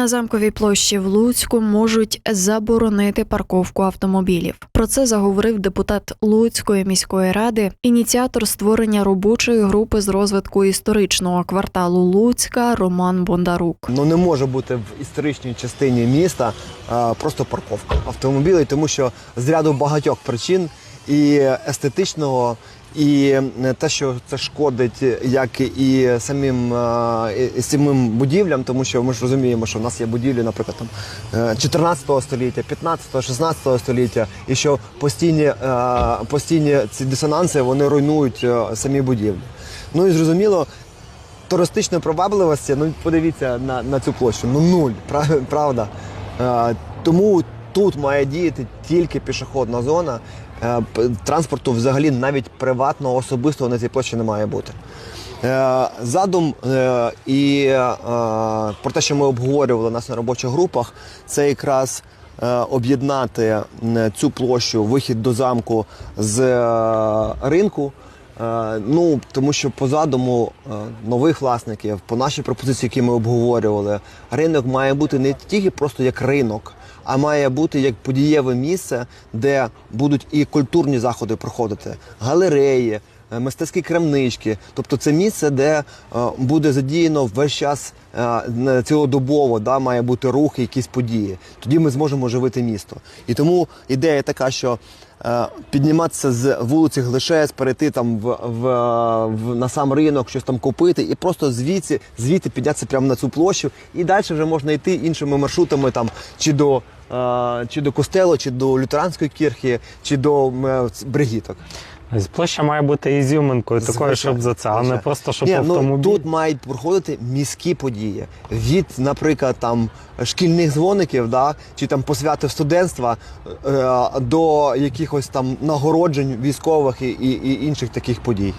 На замковій площі в Луцьку можуть заборонити парковку автомобілів. Про це заговорив депутат Луцької міської ради, ініціатор створення робочої групи з розвитку історичного кварталу Луцька Роман Бондарук. Ну не може бути в історичній частині міста е, просто парковка автомобілів, тому що з ряду багатьох причин і естетичного, і е, те, що це шкодить як і самим, е, і- самим будівлям, тому що ми ж розуміємо, що в нас є будівлі, наприклад, там е, 14 століття, 15, 16 століття, і що постійні, е, постійні ці дисонанси вони руйнують е, самі будівлі. Ну і зрозуміло, туристичної привабливості, ну подивіться на, на цю площу. Ну нуль, прав- правда. Е, тому тут має діяти тільки пішохідна зона. Е, транспорту взагалі навіть приватного особистого на цій площі не має бути. Е, задум е, і про те, що ми обговорювали нас на робочих групах, це якраз об'єднати цю площу, вихід до замку з ринку. Ну, тому що по задуму нових власників, по нашій пропозиції, які ми обговорювали, ринок має бути не тільки просто як ринок, а має бути як подієве місце, де будуть і культурні заходи проходити, галереї, мистецькі крамнички. Тобто це місце, де е, буде задіяно весь час е, цілодобово, да, має бути рух, якісь події. Тоді ми зможемо оживити місто. І тому ідея така, що е, підніматися з вулиці Глишець, перейти там в, в, в на сам ринок, щось там купити, і просто звідси, звідти піднятися прямо на цю площу, і далі вже можна йти іншими маршрутами, там чи до. е, Чи до костелу, чи до лютеранської кірхи, чи до бригіток. Площа має бути ізюминкою, такою, щоб за це, а не просто щоб Ні, автомобіль. ну, тут мають проходити міські події від, наприклад, там шкільних дзвоників, да, чи там посвяти студентства е, до якихось там нагороджень військових і, і, і інших таких подій.